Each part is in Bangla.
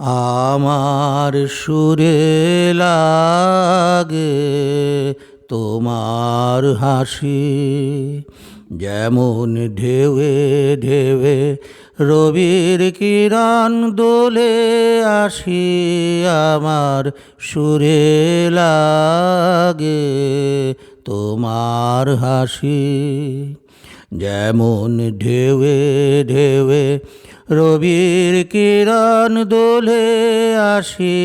আমার সুরে লাগে তোমার হাসি, যেমন ঢেউয়ে ঢেউে রবির কিরণ দোলে আসি, আমার সুরে লাগে তোমার হাসি, যেমন ঢেউয়ে ঢেউে রবির কিরণ দোলে আসি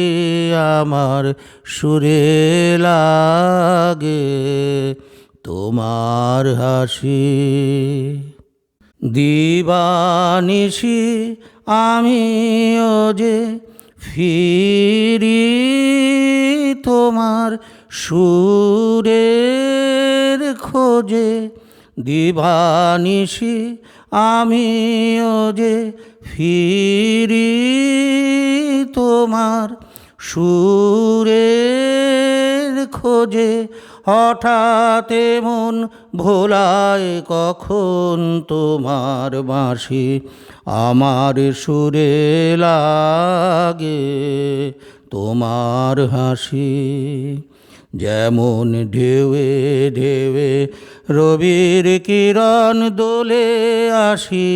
আমার সুরে লাগে তোমার হাসি। দিবানিশি আমিও যে ফিরি তোমার সুরের খোঁজে দিবানিশি আমিও যে ফিরি তোমার সুরের খোঁজে, হঠাৎ মন ভোলায় কখন তোমার বাঁশি আমার সুরে লাগে তোমার হাসি। যেমন ঢেউয়ে ঢেউয়ে রবির কিরণ দোলে আসি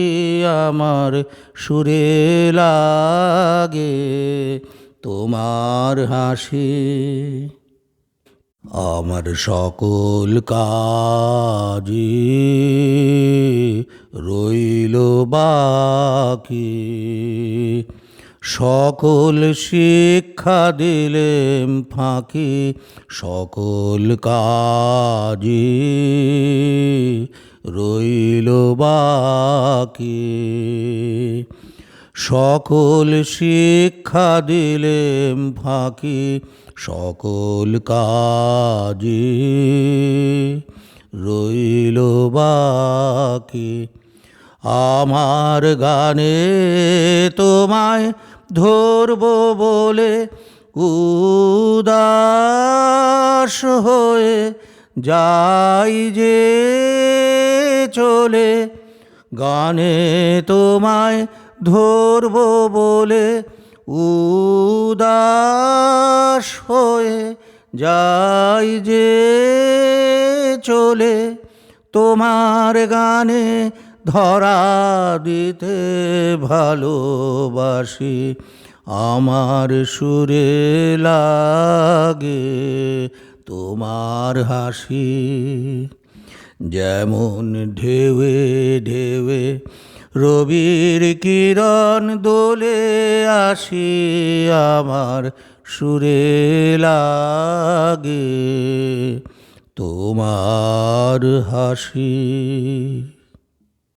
আমার সুরে লাগে তোমার হাসি। আমার সকল কাজে রইল বাকি। সকল শিক্ষা দিলেম ফাঁকি, সকল কাজে রইল বাকি। সকল শিক্ষা দিলেম ফাঁকি, সকল কাজে রইল বাকি। আমার গানে তোমায় ধরব বলে উদাস হয়ে যাই যে চলে। গানে তোমায় ধরব বলে উদাস হয়ে যাই যে চলে। তোমার গানে ধরা দিতে ভালোবাসি, আমার সুরে লাগে তোমার হাসি। যেমন ঢেউে ঢেউে রবির কিরণ দোলে আসি, আমার সুরে লাগে তোমার হাসি।